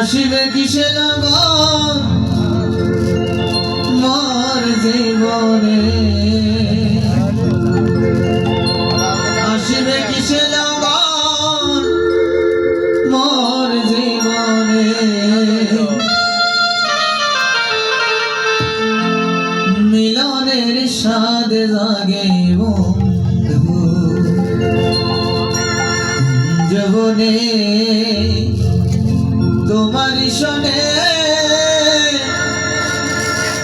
আসিবে কিসে নগর? মর জীবনে। আসিবে কিসে নগর? মর জীবনে। মিলনের সাদ জাগে বন্ধু। সনে তোমার সনে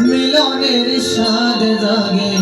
মিলনের সাদ জাগে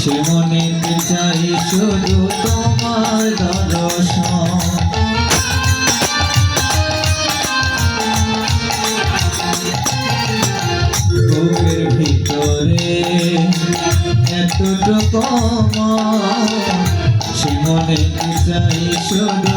সে মনেতে চাই শুধু তোমার দর্শন। বুকের ভিতরে এতটুকু সে মনেতে চাই শুধু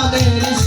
Hallelujah.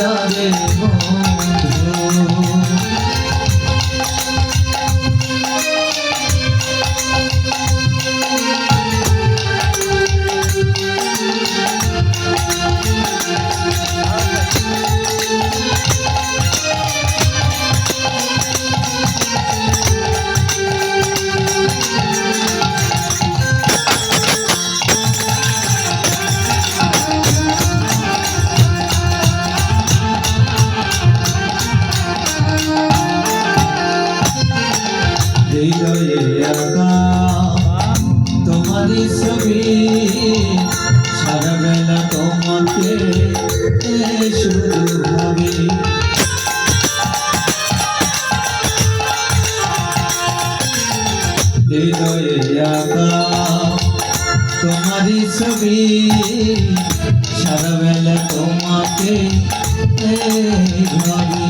যাবে তোমারই ছবি সারা বেলা তোমাকে ভাবি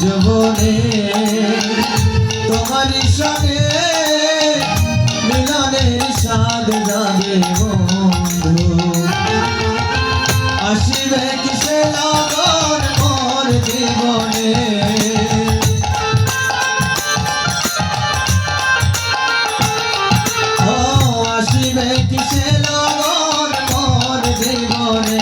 জীবনে তোমার সঙ্গে মিলনের স্বাদ জাগে বন্ধু। আসিবে কিসে লগন মোর জীবনে? আসিবে কিসে লগন মোর জীবনে?